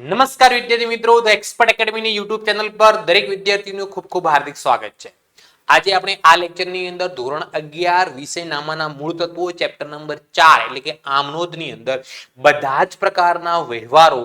નમસ્કાર વિદ્યાર્થી મિત્રો ધ એક્સપર્ટ એકેડમીની યુટ્યુબ ચેનલ પર દરેક વિદ્યાર્થીનું ખૂબ ખૂબ હાર્દિક સ્વાગત છે. આજે આપણે આ લેક્ચરની અંદર ધોરણ અગિયાર વિષય નામાના મૂળ તત્વો ચેપ્ટર નંબર ચાર એટલે કે આમનોદની અંદર બધા જ પ્રકારના વ્યવહારો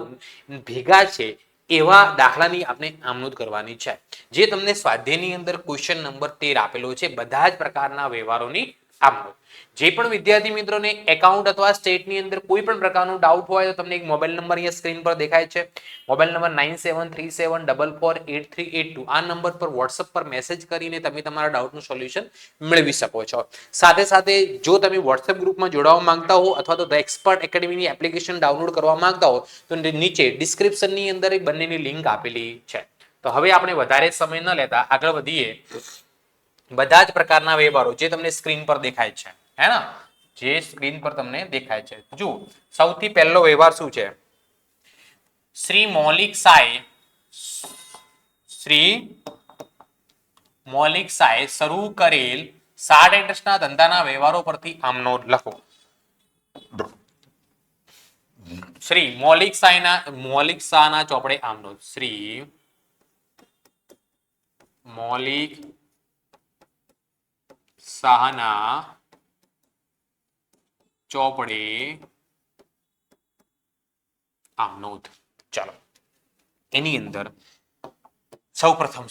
ભેગા છે એવા દાખલાની આપણે આમનોદ કરવાની છે. જે તમને સ્વાધ્યાયની અંદર ક્વેશ્ચન નંબર તેર આપેલો છે, બધા જ પ્રકારના વ્યવહારોની આમનોદ જે પણ વિદ્યાર્થી મિત્રોને એકાઉન્ટ અથવા સ્ટેટની અંદર કોઈ પણ પ્રકારનું ડાઉટ હોય તો તમને એક મોબાઈલ નંબર અહીંયા સ્ક્રીન પર દેખાય છે. Mobile number nine seven three seven double four eight three eight two આ નંબર પર વોટ્સઅપ પર મેસેજ કરીને તમે તમારા ડાઉટનું સોલ્યુશન મેળવી શકો છો. સાથે સાથે જો તમે વોટ્સઅપ ગ્રુપમાં જોડાવા માંગતા હો અથવા તો ધ એક્સપર્ટ એકેડમીની એપ્લિકેશન ડાઉનલોડ કરવા માંગતા હો, તો નીચે ડિસ્ક્રિપ્શનની અંદર બંનેની લિંક આપેલી છે. તો હવે આપણે વધારે સમય ન લેતા આગળ વધીએ. બધા જ પ્રકારના વ્યવહારો જે તમને સ્ક્રીન પર દેખાય છે, હે ને? જે સ્ક્રીન પર તમને દેખાય છે. જુઓ, સૌથી પહેલો વ્યવહાર શું છે? શ્રી મૌલિક સાય શ્રી મૌલિક સાય શરૂ કરેલ સાડ ઇન્ટરેસ્ટના ધંધાના વ્યવહારો પરથી આમનો લખો. શ્રી મૌલિક શાહના મૌલિક શાહના ચોપડે આમનો. શ્રી મૌલિક શાહના ચોપડે આમનોધ ચાલો એની અંદર સૌ પ્રથમ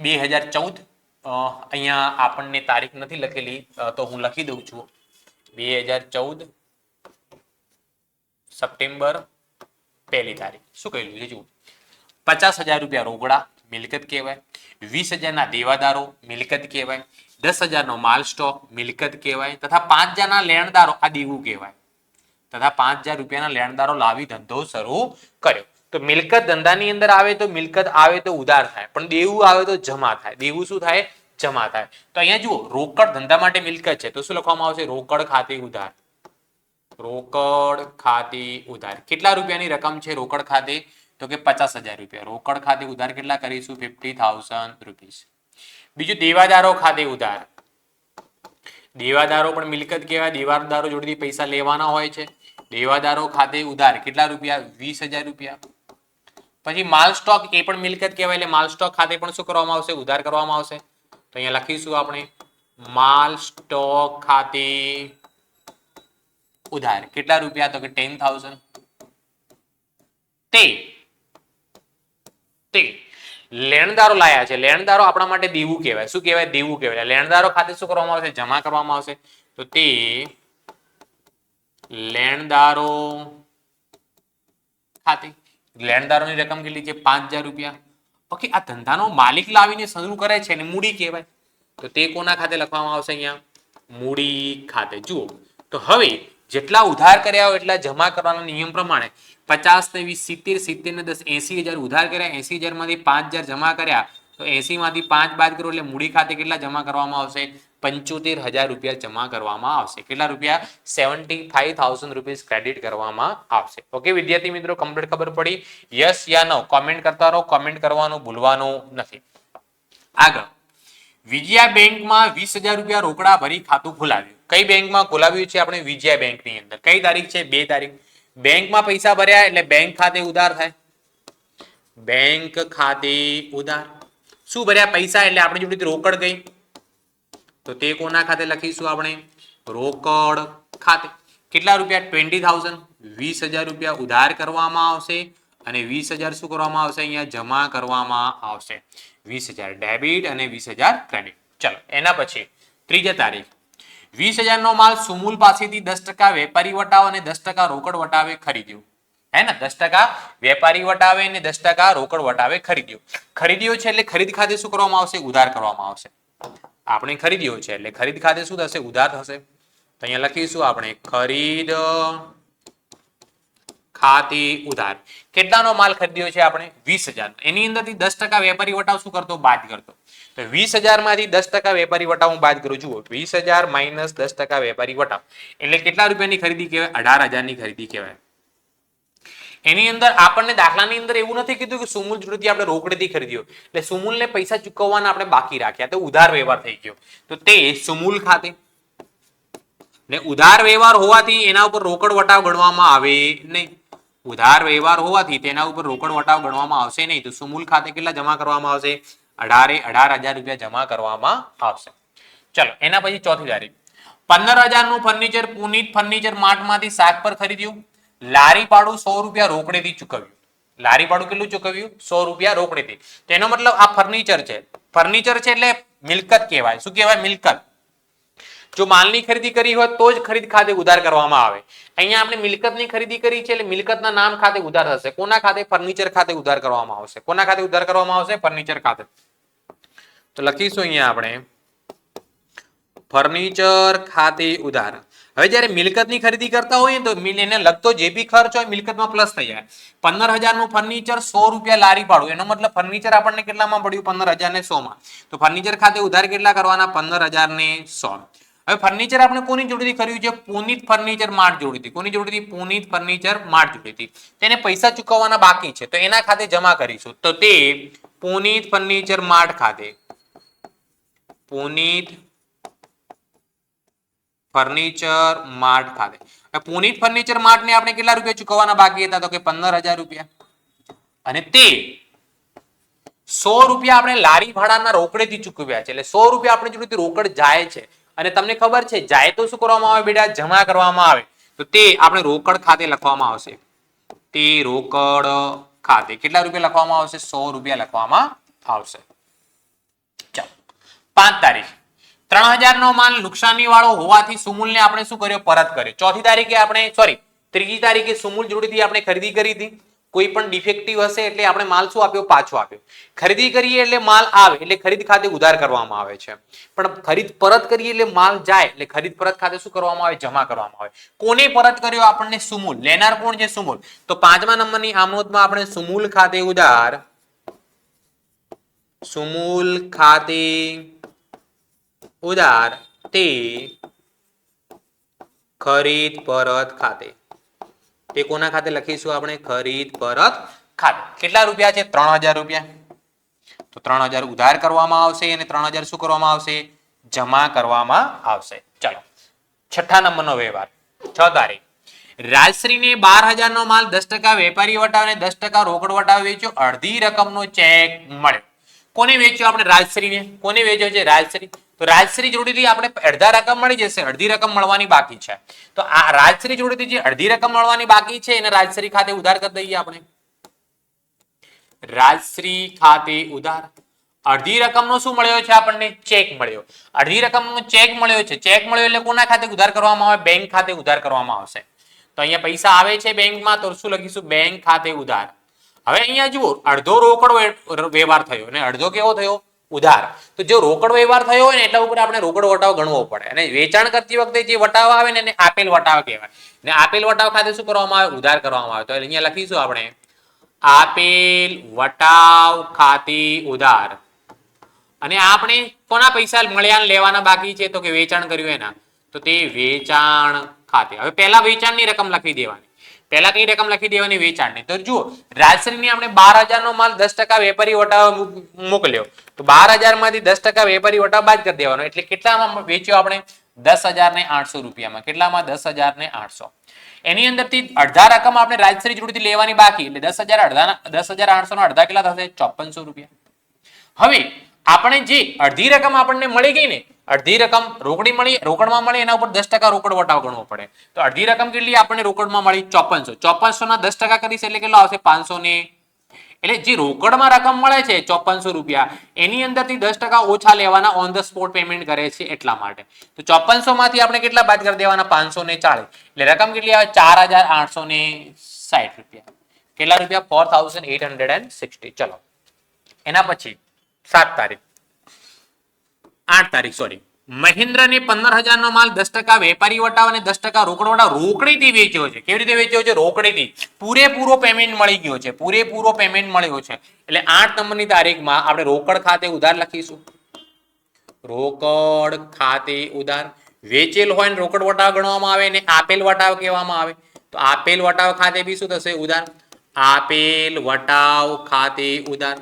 બે હજાર ચૌદ અહીંયા આપણને તારીખ નથી લખેલી અ, તો હું લખી દઉં છું બે હજાર ચૌદ સપ્ટેમ્બર પહેલી તારીખ શું કહેલું છે જુઓ પચાસ હજાર રૂપિયા રોકડા મિલકત કહેવાય વીસ હજારના દેવાદારો મિલકત કહેવાય દસ હજારનો માલ સ્ટોક મિલકત કહેવાય તથા પાંચ હજારના લેણદારો, આ દેવું કહેવાય. તથા પાંચ હજાર રૂપિયાના લેણદારો લાવી ધંધો શરૂ કર્યો. તો મિલકત ધંધાની અંદર આવે તો મિલકત આવે તો ઉધાર થાય, પણ દેવું આવે તો જમા થાય. દેવું શું થાય? જમા થાય. તો અહીંયા જુઓ, રોકડ ધંધા માટે મિલકત છે. તો શું લખવામાં આવશે? રોકડ ખાતે ઉધાર. રોકડ ખાતે ઉધાર. કેટલા રૂપિયાની રકમ છે રોકડ ખાતે? તો કે પચાસ હજાર રૂપિયા. રોકડ ખાતે ઉધાર કેટલા કરીશું? ફિફ્ટી થાઉઝન્ડ રૂપીસ બીજું દેવાદારો ખાતે ઉધાર. દેવાદારો પણ મિલકત કહેવાય, દેવાદારો જોડેથી પૈસા લેવાના હોય છે. દેવાદારો ખાતે ઉધાર, કેટલા રૂપિયા? વીસ રૂપિયા. પછી માલ સ્ટોક એ પણ મિલકત કહેવાય, એટલે માલ સ્ટોક ખાતે પણ શું કરવામાં આવશે? ઉધાર કરવામાં આવશે. તો અહીંયા લખીશું આપણે, માલ સ્ટોક ખાતે ઉધાર. કેટલા રૂપિયા? તો કે ટેન થાઉઝન્ડ. તે તે લેણદારો લાયા છે. લેણદારો આપણા માટે દેવું કહેવાય. શું કહેવાય? દેવું કહેવાય. લેણદારો ખાતે શું કરવામાં આવશે? જમા કરવામાં આવશે. તો તે લેણદારો ખાતે. લેણદારોની રકમ કેટલી છે? પાંચ રૂપિયા. ઓકે, આ ધંધાનો માલિક લાવીને શરૂ કરે છે ને મૂડી કહેવાય. તો તે કોના ખાતે લખવામાં આવશે અહીંયા? મૂડી ખાતે. જુઓ. તો હવે જેટલા ઉધાર કર્યા હોય એટલા જમા કરવાના નિયમ પ્રમાણે પચાસ ને વીસ, સિત્તેર સિત્તેર ને દસ, એસી હજાર ઉધાર કર્યા, એસી હજારમાંથી પાંચ હજાર જમા કર્યા, તો એસી માંથી પાંચ બાદ કરો એટલે મૂડી ખાતે કેટલા જમા કરવામાં આવશે? પંચોતેર હજાર રૂપિયા જમા કરવામાં આવશે. કેટલા રૂપિયા? Seventy five thousand rupees credit કરવામાં આવશે. ઓકે વિદ્યાર્થી મિત્રો કમ્પ્લીટ ખબર પડી? યસ યા નો કોમેન્ટ કરતા રહો. કોમેન્ટ કરવાનું ભૂલવાનું નથી. આગળ. વિજયા બેંકમાં વીસ હજાર રૂપિયા રોકડા ભરી ખાતું ખોલાવ્યું. કઈ બેંકમાં ખોલાવ્યું છે આપણે? વિજયા બેંકની અંદર. કઈ તારીખ છે? બે તારીખ. બેંકમાં પૈસા ભર્યા એટલે બેંક ખાતે ઉધાર થાય. બેંક ખાતે ઉધાર. શું ભર્યા? પૈસા એટલે આપણી જોડે રોકડ ગઈ. તો તે કોના ખાતે લખીશું આપણે? રોકડ ખાતે. કેટલા રૂપિયા? ટ્વેન્ટી થાઉઝન્ડ વીસ હજાર રૂપિયા ઉધાર કરવામાં આવશે અને વીસ હજાર શું કરવામાં આવશે? અહીંયા જમા કરવામાં આવશે. વીસ હજાર ડેબિટ અને વીસ હજાર ક્રેડિટ. ચલો, એના પછી ત્રીજા તારીખ. વીસ હજારનો માલ સુમૂલ પાસેથી દસ ટકા વેપારી વટાવ અને દસ ટકા રોકડ વટાવે ખરીદ્યો. હે ને? દસ ટકા વેપારી વટાવે અને દસ ટકા રોકડ વટાવે ખરીદ્યો. ખરીદ્યો છે એટલે ખરીદ ખાતે શું કરવામાં આવશે? ઉધાર કરવામાં આવશે. આપણે ખરીદ્યો છે એટલે ખરીદ ખાતે શું થશે? ઉધાર થશે. તો અહીંયા લખીશું આપણે, ખરીદ ખાતે ઉધાર. કેટલાનો માલ ખરીદ્યો છે આપણે? વીસ હજાર એની અંદરથી દસ ટકા વેપારી વટાવ શું કરતો? બાદ કરતો. તો વીસમાંથી દસ ટકા વેપારી વટાવ હું બાદ કરું જુઓ, વીસ હજાર માઇનસ દસ ટકા વેપારી વટાવ. એટલે કેટલા રૂપિયાની ખરીદી કહેવાય? અઢાર હજારની ખરીદી કહેવાય. એની અંદર આપણને દાખલાની અંદર એવું નથી કીધું કે સુમૂલ જોડેથી આપણે રોકડેથી ખરીદ્યો. એટલે સુમૂલને પૈસા ચૂકવવાના આપણે બાકી રાખ્યા. તો ઉધાર વ્યવહાર થઈ ગયો. તો તે સુમૂલ ખાતે. ને ઉધાર વ્યવહાર હોવાથી એના ઉપર રોકડ વટાવ ગણવામાં આવે નહીં. ઉધાર વ્યવહાર હોવાથી તેના ઉપર રોકડ વટાવ ગણવામાં આવશે નહીં. તો સુમૂલ ખાતે કેટલા જમા કરવામાં આવશે? અઢારે અઢાર હજાર રૂપિયા જમા કરવામાં આવશે. ચલો, એના પછી ચોથી તારીખ. પંદર હજારનું ફર્નિચર પુનિત ફર્નિચર માર્ટમાંથી શાક પર ખરીદ્યું. લારી પાડું સો રૂપિયા રોકડેથી ચૂકવ્યું. લારી ભાડું કેટલું ચૂકવ્યું? સો રૂપિયા રોકડેથી. તેનો મતલબ આ ફર્નિચર છે. ફર્નિચર છે એટલે મિલકત કહેવાય. શું કહેવાય? મિલકત. જો માલની ખરીદી કરી હોય તો જ ખરીદ ખાતે ઉધાર કરવામાં આવે. અહીંયા આપણે મિલકતની ખરીદી કરી છે એટલે મિલકતના નામ ખાતે ઉધાર થશે. કોના ખાતે? ફર્નિચર ખાતે ઉધાર કરવામાં આવશે. કોના ખાતે ઉધાર કરવામાં આવશે? ફર્નિચર ખાતે. તો લખીશું અહીંયા આપણે. ફર્નિચર ખાતે ઉધાર. હવે જ્યારે મિલકતની ખરીદી કરતા હોઈએ તો એને લગતો જે બી ખર્ચ હોય મિલકતમાં પ્લસ થઈ જાય. પંદર હજારનું ફર્નિચર સો રૂપિયા લારી ભાડું એનો મતલબ ફર્નિચર આપણને કેટલામાં પડ્યું? પંદર હજાર ને સો માં તો ફર્નિચર ખાતે ઉધાર કેટલા કરવાના? પંદર હજાર ને સો. હવે ફર્નિચર આપણે કોની જોડેથી કર્યું છે? પુનિત ફર્નિચર માર્ટ જોડેથી. કોની જોડેથી? પુનિત ફર્નિચર માર્ટ જોડેથી. તેને પૈસા ચૂકવવાના બાકી છે. તો એના ખાતે જમા કરીશું. તો તે પુનિત ફર્નિચર માર્ટ ખાતે. પુનિત ફર્નિચર માર્ટ ખાતે. પુનિત ફર્નિચર માર્ટ ને આપણે કેટલા રૂપિયા ચૂકવવાના બાકી હતા? તો કે પંદર હજાર રૂપિયા. અને તે સો રૂપિયા આપણે લારી ભાડાના રોકડેથી ચૂકવ્યા છે. એટલે સો રૂપિયા આપણે જોડેથી રોકડ જાય છે. અને તમને ખબર છે, જાય તો શું કરવામાં આવે બેટા? જમા કરવામાં આવે. તો તે આપણે રોકડ ખાતે લખવામાં આવશે. તે રોકડ ખાતે કેટલા રૂપિયા લખવામાં આવશે? સો રૂપિયા લખવામાં આવશે. ચાલો. પાંચ તારીખ. ત્રણ હજાર નો માલ નુકસાની વાળો હોવાથી સુમૂલ ને આપણે શું કર્યો? પરત કર્યો. ચોથી તારીખે આપણે સોરી ત્રીજી તારીખે સુમૂલ જોડેથી આપણે ખરીદી કરી હતી. કોઈ પણ ડિફેક્ટિવ હશે એટલે આપણે માલ શું આપ્યો? પાછો આપ્યો. ખરીદી કરીએ એટલે માલ આવે, એટલે ખરીદ ખાતે ઉધાર કરવામાં આવે છે. પણ ખરીદ પરત કરીએ એટલે માલ જાય, એટલે ખરીદ પરત ખાતે શું કરવામાં આવે? જમા કરવામાં આવે. કોને પરત કર્યો? આપણને સુમૂલ. લેનાર કોણ છે? સુમૂલ. તો પાંચમા નંબરની આમોદમાં આપણે સુમૂલ ખાતે ઉધાર, સુમૂલ ખાતે ઉધાર તે ખરીદ પરત ખાતે. તે કોના ખાતે લખીશું આપણે ખરીદ પરત ખાતે. કેટલા રૂપિયા છે? ત્રણ હજાર રૂપિયા. તો ત્રણ હજાર ઉધાર કરવામાં આવશે અને ત્રણ હજાર શું કરવામાં આવશે? જમા કરવામાં આવશે. ચાલો. છઠ્ઠા નંબરનો વ્યવહાર. છ તારીખ. રાજશ્રીને બાર હજારનો માલ દસ ટકા વેપારી વટાવે, દસ ટકા રોકડ વટાવે વેચ્યો. અડધી રકમનો ચેક મળ્યો. કોને વેચ્યો આપણે? રાજશ્રીને કોને વેચ્યો છે? રાજશ્રી તો રાજશ્રી જોડેથી આપણે અડધા રકમ મળી જશે, અડધી રકમ મળવાની બાકી છે. તો આ રાજશ્રી જોડેથી જે અડધી રકમ મળવાની બાકી છે, એને રાજશ્રી ખાતે ઉધાર કરી દઈએ આપણે. રાજશ્રી ખાતે ઉધાર. અડધી રકમનો શું મળ્યો છે આપણને? ચેક મળ્યો. અડધી રકમનો ચેક મળ્યો છે. ચેક મળ્યો એટલે કોના ખાતે ઉધાર કરવામાં આવે? બેંક ખાતે ઉધાર કરવામાં આવશે. તો અહીંયા પૈસા આવે છે બેંકમાં, તો શું લખીશું? બેંક ખાતે ઉધાર. હવે અહીંયા જુઓ, અડધો રોકડ વ્યવહાર થયો. અને અડધો કેવો થયો? ઉધાર. તો જો રોકડ વ્યવહાર થયો હોય ને, એટલા ઉપર આપણે રોકડ વટાવ ગણવો પડે. અને વેચાણ કરતી વખતે જે વટાવ આવે ને, એને આપેલ વટાવ કહેવાય. ને આપેલ વટાવ ખાતે શું કરવામાં આવે? ઉધાર કરવામાં આવે. તો અહીંયા લખીશું આપણે. આપેલ વટાવ ખાતે ઉધાર. અને આપણે કોના પૈસા મળ્યા લેવાના બાકી છે? તો કે વેચાણ કર્યું એના. તો તે વેચાણ ખાતે. હવે પહેલા વેચાણની રકમ લખી દેવાની. પહેલા કઈ રકમ લખી દેવાની? વેચાણની. તો જુઓ રાજશ્રીની આપણે બાર નો માલ દસ ટકા વેપારી વટાવ મોકલ્યો. તો બાર હજારમાંથી દસ ટકા વેપારી વટાવ બાદ કરી દેવાનો. એટલે કેટલામાં વેચ્યો આપણે? દસ હજાર ને આઠસો રૂપિયામાં. કેટલામાં? દસ હજાર ને આઠસો. એની અંદરથી અડધા રકમ આપણે રાજશ્રી જોડેથી લેવાની બાકી. એટલે દસ હજાર અડધા દસ હજાર આઠસો નો અડધા કેટલા થશે? ચોપનસો રૂપિયા. હવે, આપણે જે અડધી રકમ આપણને મળી ગઈ ને અડધી રકમ રોકડી મળી, રોકડમાં મળી, એના ઉપર દસ ટકા રોકડ વટાવ ગણવો પડે. તો અડધી રકમ કેટલી આપણને રોકડમાં મળી? ચોપનસો. ચોપનસો ના દસ ટકા કરીશ એટલે કેટલો આવશે? પાંચસો ને એટલે જે રોકડમાં રકમ મળે છે, ચોપનસો રૂપિયા, એની અંદરથી દસ ટકા ઓછા લેવાના ઓન ધ સ્પોટ પેમેન્ટ કરે છે એટલા માટે. તો ચોપનસો માંથી આપણે કેટલા બાદ કરી દેવાના? પાંચસો ને ચાલીસ એટલે રકમ કેટલી આવે? ચાર હજાર આઠસો ને સાઠ રૂપિયા. કેટલા રૂપિયા? Four thousand eight hundred and sixty ચલો. એના પછી, સાત તારીખ. આઠ તારીખ સોરી મહેન્દ્રને પંદર હજારનો માલ દસ ટકા વેપારી વટાવ અને દસ ટકા રોકડ વટાવ રોકડીથી વેચ્યો છે. કેવી રીતે વેચ્યો છે? રોકડીથી. પૂરેપૂરો પેમેન્ટ મળી ગયો છે. પૂરેપૂરો પેમેન્ટ મળ્યો છે. એટલે આઠ નંબરની તારીખમાં આપણે રોકડ ખાતે ઉધાર લખીશું. રોકડ ખાતે ઉધાર. વેચેલ હોય ને રોકડ વટાવ ગણવામાં આવે ને આપેલ વટાવ કહેવામાં આવે. તો આપેલ વટાવ ખાતે બી શું થશે? ઉધાર. આપેલ વટાવ ખાતે ઉધાર.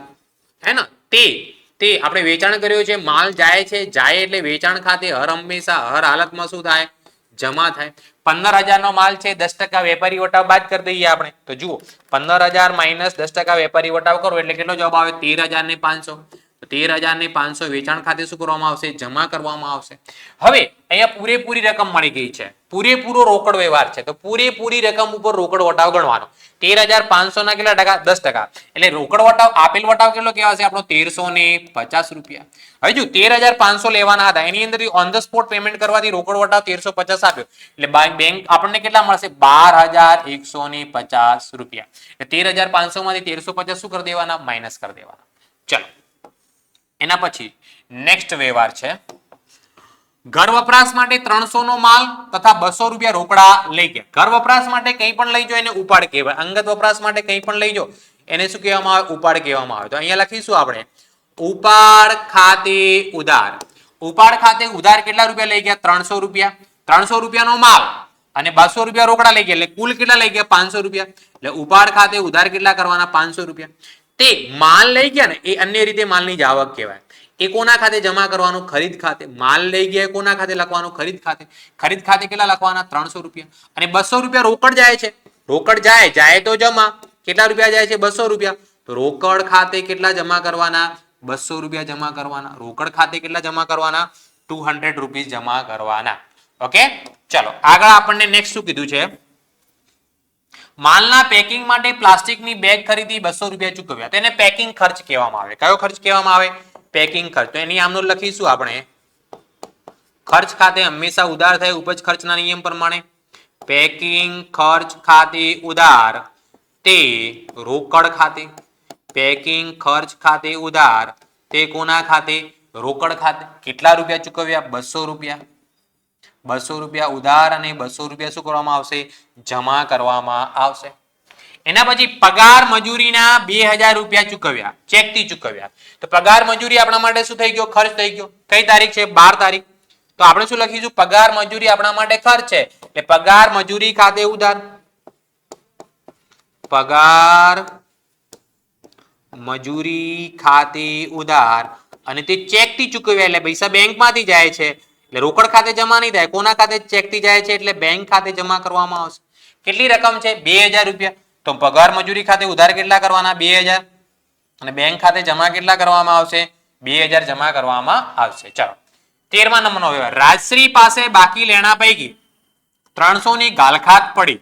હે ને? તે તે આપણે વેચાણ કર્યું છે, માલ જાય છે, જાય એટલે વેચાણ ખાતે હર હંમેશા, હર હાલતમાં શું થાય? જમા થાય. પંદર હજારનો માલ છે, દસ ટકા વેપારી વટાવ બાદ કરી દઈએ આપણે. તો જુઓ, પંદર હજાર માઇનસ દસ ટકા વેપારી વટાવ કરો એટલે કેટલો જવાબ આવે? તેર હજાર ને પાંચસો. તેર હજાર ને પાંચસો વેચાણ ખાતે શું કરવામાં આવશે? જમા કરવામાં આવશે. હવે અહીંયા પૂરેપૂરી રકમ મળી ગઈ છે. પૂરેપૂરો રોકડ વ્યવહાર છે. તો પૂરેપૂરી રકમ ઉપર રોકડ વટાવ ગણવાનો. તેર હજાર પાંચસો ના કેટલા ટકા? દસ ટકા. એટલે રોકડ વટાવ, આપેલ વટાવ કેટલો કહેવાશે આપણો તેરસો ને પચાસ રૂપિયા. હવે જો તેર હજાર પાંચસો લેવાના હતા, એની અંદર ઓન ધ સ્પોટ પેમેન્ટ કરવાથી રોકડ વટાવ તેરસો પચાસ આપ્યો. એટલે બેંક આપણને કેટલા મળશે? બાર હજાર એકસો ને પચાસ રૂપિયા. તેર હજાર પાંચસો માંથી તેરસો પચાસ શું કરી દેવાના? માઇનસ કરી દેવાના. ચલો. એના પછી નેક્સ્ટ વ્યવહાર છે. ઘર વપરાશ માટે ત્રણસો નો માલ તથા બસો રૂપિયા રોકડા લઈ ગયા. ઘર વપરાશ માટે કંઈ પણ લઈ જાઓ, એને ઉપાડ કહેવાય. અંગત વપરાશ માટે કંઈ પણ લઈ જાઓ, એને શું કહેવામાં આવે? ઉપાડ કહેવામાં આવે. તો અહીંયા લખીશું આપણે. ઉપાડ ખાતે ઉધાર. ઉપાડ ખાતે ઉધાર કેટલા રૂપિયા લઈ ગયા? ત્રણસો રૂપિયા. ત્રણસો રૂપિયાનો માલ અને બસો રૂપિયા રોકડા લઈ ગયા. એટલે કુલ કેટલા લઈ ગયા? પાંચસો રૂપિયા. એટલે ઉપાડ ખાતે ઉધાર કેટલા કરવાના? પાંચસો રૂપિયા. તે માલ લઈ ગયા ને, એ અન્ય રીતે માલની જ કહેવાય. એ કોના ખાતે જમા કરવાનું? ખરીદ ખાતે. માલ લઈ ગયા કોના ખાતે લખવાનું? ખરીદ ખાતે. ખરીદ ખાતે કેટલા લખવાના? ત્રણસો રૂપિયા. અને બસો રૂપિયા રોકડ જાય છે. રોકડ જાય જાય તો જમા. કેટલા રૂપિયા જાય છે? બસો રૂપિયા. તો રોકડ ખાતે કેટલા જમા કરવાના? બસો રૂપિયા જમા કરવાના. રોકડ ખાતે કેટલા જમા કરવાના? ટુ હંડ્રેડ રૂપીઝ જમા કરવાના. ઓકે? ચલો. આગળ આપણને નેક્સ્ટ શું કીધું છે? માલના પેકિંગ માટે પ્લાસ્ટિકની બેગ ખરીદી બસો રૂપિયા ચૂકવ્યા. તેને પેકિંગ ખર્ચ કહેવામાં આવે. કયો ખર્ચ કહેવામાં આવે? પેકિંગ ખર્ચ. તો એની આમનું લખીશું આપણે. ખર્ચ ખાતે હંમેશા ઉધાર થાય ઉપજ ખર્ચના નિયમ પ્રમાણે. પેકિંગ ખર્ચ ખાતે ઉધાર તે રોકડ ખાતે. પેકિંગ ખર્ચ ખાતે ઉધાર તે કોના ખાતે? રોકડ ખાતે. કેટલા રૂપિયા ચૂકવ્યા? બસો રૂપિયા. બસો રૂપિયા ઉધાર અને બસો રૂપિયા શું કરવામાં આવશે? જમા કરવામાં આવશે. એના પછી પગાર મજૂરીના બે હજાર રૂપિયા ચૂકવ્યા, ચેકથી ચૂકવ્યા. તો પગાર મજૂરી આપણા માટે શું થઈ ગયો? ખર્ચ થઈ ગયો. કઈ તારીખ છે? બાર તારીખ. તો આપણે શું લખીશું? પગાર મજૂરી આપણા માટે ખર્ચ છે. એટલે પગાર મજૂરી ખાતે ઉધાર. પગાર મજૂરી ખાતે ઉધાર. અને તે ચેકથી ચૂકવ્યા એટલે પૈસા બેંકમાંથી જાય છે. એટલે રોકડ ખાતે જમા નહીં થાય, કોના ખાતે ચેકથી જાય છે એટલે બેંક ખાતે જમા કરવામાં આવશે. કેટલી રકમ છે? બે રૂપિયા. તો પગાર મજૂરી ખાતે ઉધાર કેટલા કરવાના? બે અને બેંક ખાતે જમા કેટલા કરવામાં આવશે? બે જમા કરવામાં આવશે. ચાલો. તેરમા નંબરનો વ્યવહાર. રાજશ્રી પાસે બાકી લેણા પૈકી ત્રણસો ની ગાલખાત પડી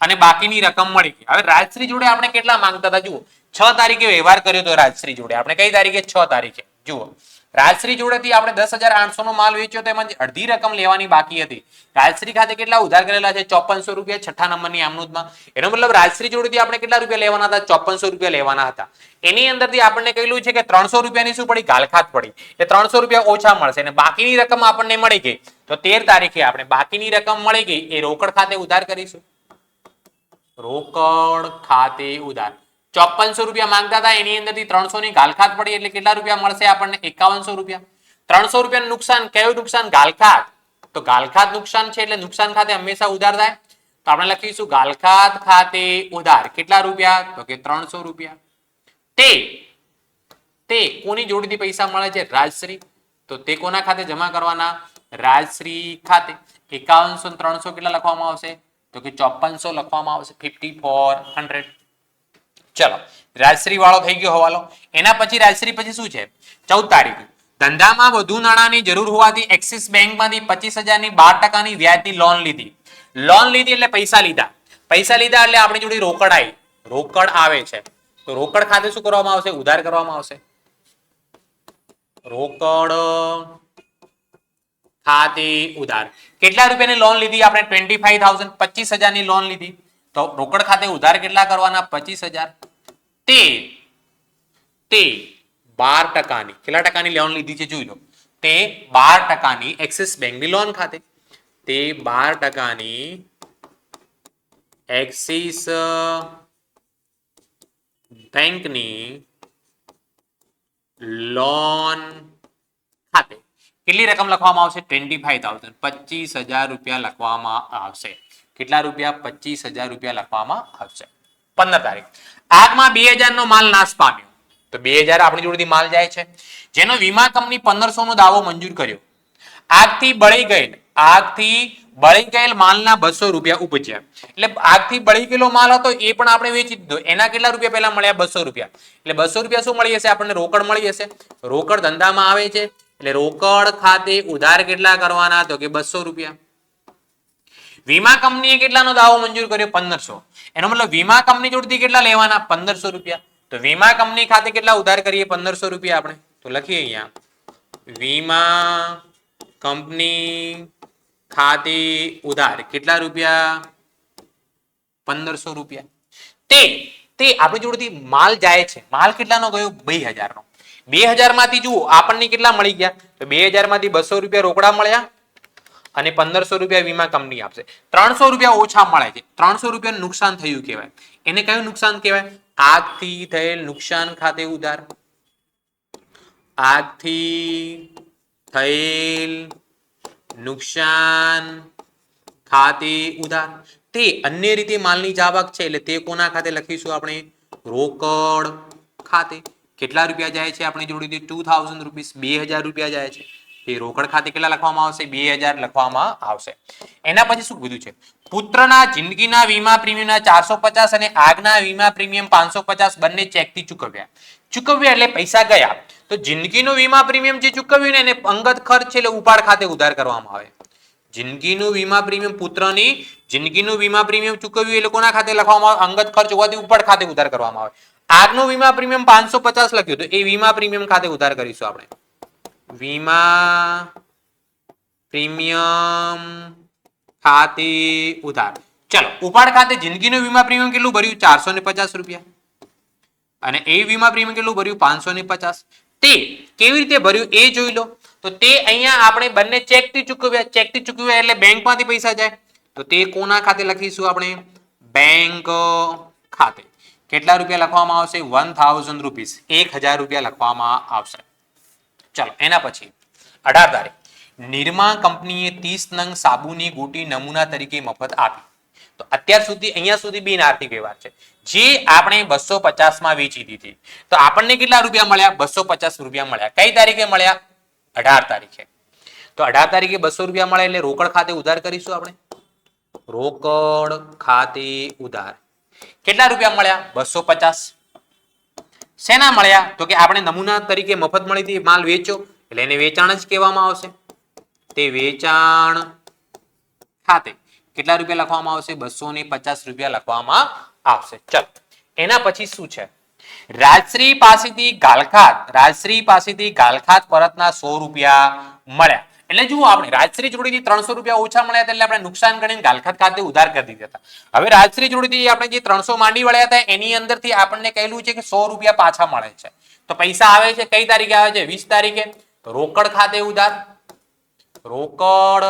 અને બાકીની રકમ મળી ગઈ. હવે રાજશ્રી જોડે આપણે કેટલા માંગતા હતા? જુઓ. છ તારીખે વ્યવહાર કર્યો હતો રાજશ્રી જોડે. આપણે કઈ તારીખે? છ તારીખે. જુઓ. રાજશ્રી જોડેથી આપણે દસ હજાર આઠસો નો માલ વેચ્યો તેમજ અડધી રકમ લેવાની બાકી હતી. રાજશ્રી ખાતે કેટલા ઉધાર કરેલા છે? ચોપનસો રૂપિયા, છઠ્ઠા નંબરની આમનોદમાં. એનો મતલબ રાજશ્રી જોડેથી આપણે કેટલા રૂપિયા લેવાના હતા? ચોપનસો રૂપિયા લેવાના હતા. એની અંદરથી આપણને કહેલું છે કે ત્રણસો રૂપિયાની શું પડી? ગાલખાત પડી. એ ત્રણસો રૂપિયા ઓછા મળશે અને બાકીની રકમ આપણને મળી ગઈ. તો તેર તારીખે આપણે બાકીની રકમ મળી ગઈ. એ રોકડ ખાતે ઉધાર કરીશું. રોકડ ખાતે ઉધાર. ચોપનસો રૂપિયા માંગતા હતા. એની અંદરથી ત્રણસો ની ગાલખાત પડી. એટલે કેટલા રૂપિયા મળશે આપણને? એકાવનસો રૂપિયા. ત્રણસો રૂપિયાનું નુકસાન, કયું નુકસાન? ગાલખાત. તો ગાલખાત નુકસાન છે એટલે નુકસાન ખાતે હંમેશા ઉધાર થાય. તો આપણે લખીશું, ગાલખાત ખાતે ઉધાર. કેટલા રૂપિયા? તો કે ત્રણસો રૂપિયા. તે તે કોની જોડેથી પૈસા મળે છે? રાજશ્રી. તો તે કોના ખાતે જમા કરવાના? રાજશ્રી ખાતે. એકાવનસો ત્રણસો કેટલા લખવામાં આવશે? તો કે ચોપનસો લખવામાં આવશે. Fifty four hundred. ચલો રાજશ્રી વાળો થઈ ગયો હવાલો. એના પછી રાજશ્રી પછી શું છે? ચૌદ તારીખ. ધંધામાં વધુ નાણાંની જરૂર હોવાથી એક્સિસ બેંકમાંથી પચીસ હજારની બાર ટકાની વ્યાજની લોન લીધી. લોન લીધી એટલે પૈસા લીધા. પૈસા લીધા એટલે આપણી જોડે રોકડ આવી. રોકડ આવે છે. તો રોકડ ખાતે શું કરવામાં આવશે? ઉધાર કરવામાં આવશે. રોકડ ખાતે ઉધાર. કેટલા રૂપિયાની લોન લીધી? આપણે ટ્વેન્ટી ફાઈવ થાઉઝન્ડ પચીસ હજારની લોન લીધી. તો રોકડ ખાતે ઉધાર કેટલા કરવાના? પચીસ હજાર. તે તે બાર ટકાની કેટલા ટકાની લોન લીધી છે જોઈ લો તે બાર ટકાની એક્સિસ બેંકની લોન ખાતે તે બાર ટકાની એક્સિસ બેંકની લોન ખાતે કેટલી રકમ લખવામાં આવશે ટ્વેન્ટી ફાઈવ થાઉઝન્ડ પચીસ હજાર રૂપિયા લખવામાં આવશે કેટલા રૂપિયા પચીસ હજાર રૂપિયા લખવામાં આવશે પંદર તારીખ. આગમાં બે હજારનો માલ નાશ પામ્યો. તો બે હજાર આપણી જોડેથી માલ જાય છે. જેનો વીમા કંપની પંદરસો નો દાવો મંજૂર કર્યો. આગથી બળી ગયેલ, આગથી બળી ગયેલ માલના બસો રૂપિયા ઉપજ્યા. એટલે આગથી બળી ગયેલો માલ હતો એ પણ આપણે વેચી દીધો. એના કેટલા રૂપિયા પહેલા મળ્યા? બસો રૂપિયા. એટલે બસો રૂપિયા શું મળી હશે? આપણને રોકડ મળી હશે. રોકડ ધંધામાં આવે છે. એટલે રોકડ ખાતે ઉધાર કેટલા કરવાના? તો કે બસો રૂપિયા. વીમા કંપનીએ કેટલાનો દાવો મંજૂર કર્યો? પંદરસો. એનો મતલબ વીમા કંપની જોડતી કેટલા લેવાના? પંદરસો રૂપિયા. તો વીમા કંપની ખાતે કેટલા ઉધાર કરીએ? પંદરસો રૂપિયા આપણે. તો લખીએ અહીંયા. વીમા કંપની ખાતે ઉધાર. કેટલા રૂપિયા? પંદરસો રૂપિયા. તે તે આપણી જોડેથી માલ જાય છે. માલ કેટલાનો ગયો? બે હજારનો. બે હજારમાંથી જુઓ, આપણને કેટલા મળી ગયા? તો બે હજારમાંથી બસો રૂપિયા રોકડા મળ્યા. અને પંદરસો રૂપિયા વીમા કંપની આપશે. ત્રણસો રૂપિયા ઓછા મળે છે. ત્રણસો રૂપિયા નુકસાન થયું કહેવાય. એને કયું નુકસાન કહેવાય? આગથી થયેલ નુકસાન ખાતે ઉધાર. આગથી થયેલ નુકસાન ખાતે ઉધાર. તે અન્ય રીતે માલની જાવક છે એટલે તે કોના ખાતે લખીશું આપણે? રોકડ ખાતે. કેટલા રૂપિયા જાય છે? આપણી જોડે ટુ થાઉઝન્ડ રૂપીસ બે હજાર રૂપિયા જાય છે. તે રોકડ ખાતે કેટલા લખવામાં આવશે? બે હજાર લખવામાં આવશે. એના પછી શું કીધું છે? પુત્રના જિંદગીના વીમા પ્રીમિયમના ચારસો પચાસ અને આગના વીમા પ્રીમિયમ પાંચસો પચાસ બંને ચેકથી ચૂકવ્યા. ચૂકવ્યા એટલે પૈસા ગયા. તો જિંદગીનો વીમા પ્રીમિયમ જે ચૂકવ્યું ને એને અંગત ખર્ચ છે એટલે ઉપાડ ખાતે ઉધાર કરવામાં આવે. જિંદગીનું વીમા પ્રીમિયમ પુત્રની જિંદગીનું વીમા પ્રીમિયમ ચૂકવ્યું એ લોકોના ખાતે લખવામાં આવે. અંગત ખર્ચ હોવાથી ઉપાડ ખાતે ઉધાર કરવામાં આવે. આગનું વીમા પ્રીમિયમ પાંચસો પચાસ લખ્યું. તો એ વીમા પ્રીમિયમ ખાતે ઉધાર કરીશું આપણે. વીમા પ્રીમિયમ ખાતે ઉધાર. ચલો, ઉપાડ ખાતે જિંદગીનું વીમા પ્રીમિયમ કેટલું ભર્યું? ચારસો ને પચાસ રૂપિયા. અને એ વીમા પ્રીમિયમ કેટલું ભર્યું? પાંચસો ને પચાસ. તે કેવી રીતે ભર્યું એ જોઈ લો. તો તે અહીંયા આપણે બંને ચેકથી ચૂકવ્યા. ચેકથી ચૂકવ્યા એટલે બેંકમાંથી પૈસા જાય. તો તે કોના ખાતે લખીશું આપણે? બેંક ખાતે. કેટલા રૂપિયા લખવામાં આવશે? વન થાઉઝન્ડ રૂપીસ એક હજાર રૂપિયા લખવામાં આવશે. ચલો, એના પછી અઢાર તારીખ. નિરમા કંપનીએ ત્રીસ નંગ સાબુની ગોટી નમૂના તરીકે મફત આપી. તો અત્યાર સુધી, અહીંયા સુધી બિન આર્થિક વ્યવહાર છે. જે આપણે બસો માં વેચી દીધી. તો આપણને કેટલા રૂપિયા મળ્યા? બસો પચાસ રૂપિયા મળ્યા. કઈ તારીખે મળ્યા? અઢાર તારીખે. તો અઢાર તારીખે બસો રૂપિયા મળે એટલે રોકડ ખાતે ઉધાર કરીશું આપણે? રોકડ ખાતે ઉધાર. કેટલા રૂપિયા મળ્યા? બસો પચાસ. શેના મળ્યા? તો કે આપણે નમૂના તરીકે મફત મળી હતી, માલ વેચો એટલે એને વેચાણ જ કહેવામાં આવશે. તે વેચાણ ખાતે કેટલા રૂપિયા લખવામાં આવશે? બસો ને પચાસ રૂપિયા લખવામાં આવશે. ચલ, એના પછી શું છે? રાજશ્રી પાસેથી ગાલખાત રાજશ્રી પાસેથી ગાલખાત પરતના સો રૂપિયા મળ્યા. એટલે જુઓ આપણે રાજશ્રી જોડીથી ત્રણસો રૂપિયા ઓછા મળ્યા હતા એટલે આપણે નુકસાન ગણીને ગાલખાત ખાતે ઉધાર કરી દીધા હતા. હવે રાજશ્રી જોડીથી આપણે જે ત્રણસો માંડી વળ્યા હતા, એની અંદરથી આપણને કહેલું છે કે સો રૂપિયા પાછા મળે છે. તો પૈસા આવે છે, કઈ તારીખે આવે છે? વીસ તારીખે. તો રોકડ ખાતે ઉધાર. રોકડ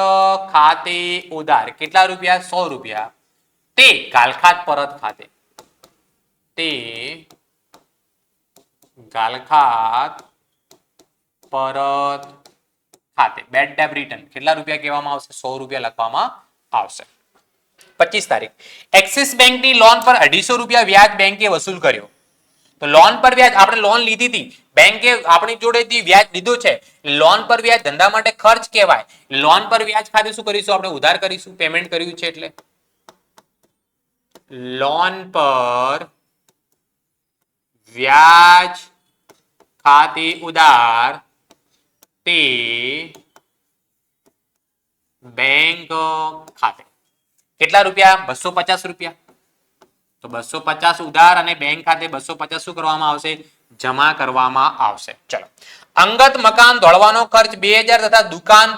ખાતે ઉધાર. કેટલા રૂપિયા? સો રૂપિયા. તે ગાલખાત પરત ખાતે. તે ગાલખાત પરત ખાતે બેડ ડેબ રિટર્ન કેટલા રૂપિયા કહેવામાં આવશે? સો રૂપિયા લખવામાં આવશે. પચીસ તારીખ. એક્સિસ બેંકની લોન પર અઢીસો રૂપિયા વ્યાજ બેંકે વસૂલ કર્યો. તો લોન પર વ્યાજ, આપણે લોન લીધી હતી. બેંકે આપણી જોડેથી વ્યાજ લીધું છે લોન પર વ્યાજ ધંધા માટે ખર્ચ કહેવાય. લોન પર વ્યાજ ખાતે શું કરીશું? આપણે ઉધાર કરીશું. પેમેન્ટ કર્યું છે એટલે. લોન પર વ્યાજ ખાતે ઉધાર તે બેંક ખાતે. કેટલા રૂપિયા? બસો પચાસ રૂપિયા. તો બસો પચાસ ઉધાર અને બેંક ખાતે બસો પચાસ શું કરવામાં આવશે? જમા કરવામાં આવશે. ચલો. અંગત મકાન દોડવાનો ખર્ચ બે તથા દુકાન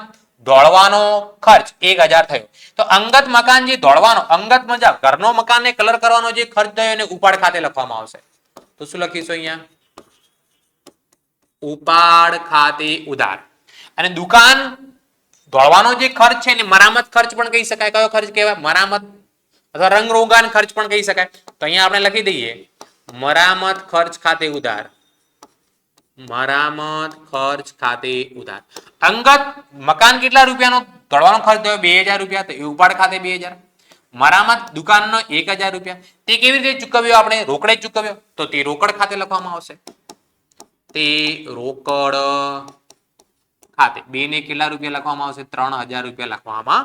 દોડવાનો ખર્ચ એક હજાર થયો. તો અંગત મકાન જે દોડવાનો અંગત મજા, ઘરનો મકાન ને કલર કરવાનો જે ખર્ચ થયો એને ઉપાડ ખાતે લખવામાં આવશે. તો શું લખીશું અહીંયા? ઉપાડ ખાતે ઉધાર અને દુકાન દોડવાનો જે ખર્ચ છે એને મરામત ખર્ચ પણ કહી શકાય. કયો ખર્ચ કહેવાય? મરામત અથવા રંગરોગાન ખર્ચ પણ કહી શકાય. તો અહીંયા આપણે લખી દઈએ. મરામત ખર્ચ ખાતે ઉધાર મરામત ખર્ચ ખાતે ઉધાર અંગત મકાન કેટલા રૂપિયાનો? ધોળવાનો ખર્ચ થયો બે હજાર રૂપિયા. તો એ ઉપાડ ખાતે બે હજાર. મરામત દુકાનનો એક હજાર રૂપિયા. તે કેવી રીતે ચૂકવ્યો આપણે? રોકડે ચૂકવ્યો. તો તે રોકડ ખાતે લખવામાં આવશે. તે રોકડ ખાતે બે ને કેટલા રૂપિયા લખવામાં આવશે? ત્રણ રૂપિયા લખવામાં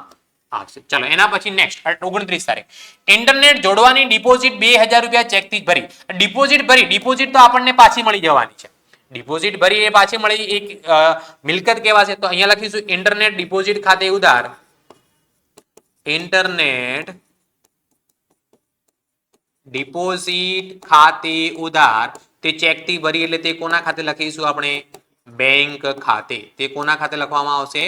આવશે. ચલો, એના પછી નેક્સ્ટ ઓગણત્રીસ તારીખ. ઇન્ટરનેટ જોડવાની ડિપોઝિટ બે રૂપિયા ચેકથી ભરી. ડિપોઝિટ ભરી ડિપોઝિટ તો આપણને પાછી મળી જવાની છે. ડિપોઝિટ ભરી એ પાછી મળી એક મિલકત કેવા છે તો અહીંયા લખીશું ઇન્ટરનેટ ડિપોઝિટ ખાતે ઉધાર. ઇન્ટરનેટ ડિપોઝિટ ખાતે ઉધાર. તે ચેકથી ભરી એટલે તે કોના ખાતે લખીશું આપણે? બેંક ખાતે. તે કોના ખાતે લખવામાં આવશે?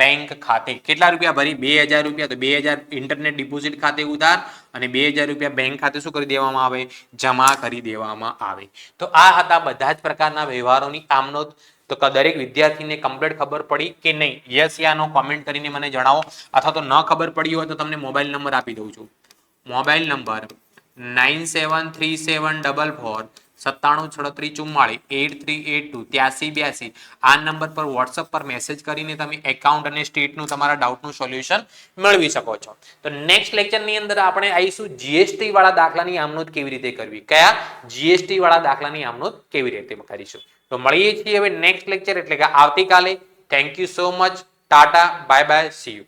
બેંક ખાતે. કેટલા રૂપિયા ભરી? બે હજાર રૂપિયા. તો બે હજાર ઇન્ટરનેટ ડિપોઝિટ ખાતે ઉધાર અને બે હજાર રૂપિયા બેંક ખાતે શું કરી દેવામાં આવે? જમા કરી દેવામાં આવે. તો આ હતા બધા જ પ્રકારના વ્યવહારોની આમનો તો દરેક વિદ્યાર્થીને કમ્પ્લીટ ખબર પડી કે નહીં? યસ યા નો કોમેન્ટ કરીને મને જણાવો. અથવા તો ન ખબર પડી હોય તો તમને મોબાઈલ નંબર આપી દઉં છું. Mobile number nine seven three seven double four સત્તાણું છડત્રીસ ચુમ્માળીસ એટ થ્રી એટ ટુ, ત્યાસી, બ્યાસી. આ નંબર પર વોટ્સઅપ પર મેસેજ કરીને તમે એકાઉન્ટ અને સ્ટેટનું તમારા ડાઉટનું સોલ્યુશન મેળવી શકો છો. તો નેક્સ્ટ લેક્ચરની અંદર આપણે આવીશું જીએસટી વાળા દાખલાની આમનોંધ કેવી રીતે કરવી? કયા જીએસટી વાળા દાખલાની આમનોંધ કેવી રીતે કરીશું? તો મળીએ છીએ હવે નેક્સ્ટ લેક્ચર એટલે કે આવતીકાલે. Thank you so much tata bye bye see you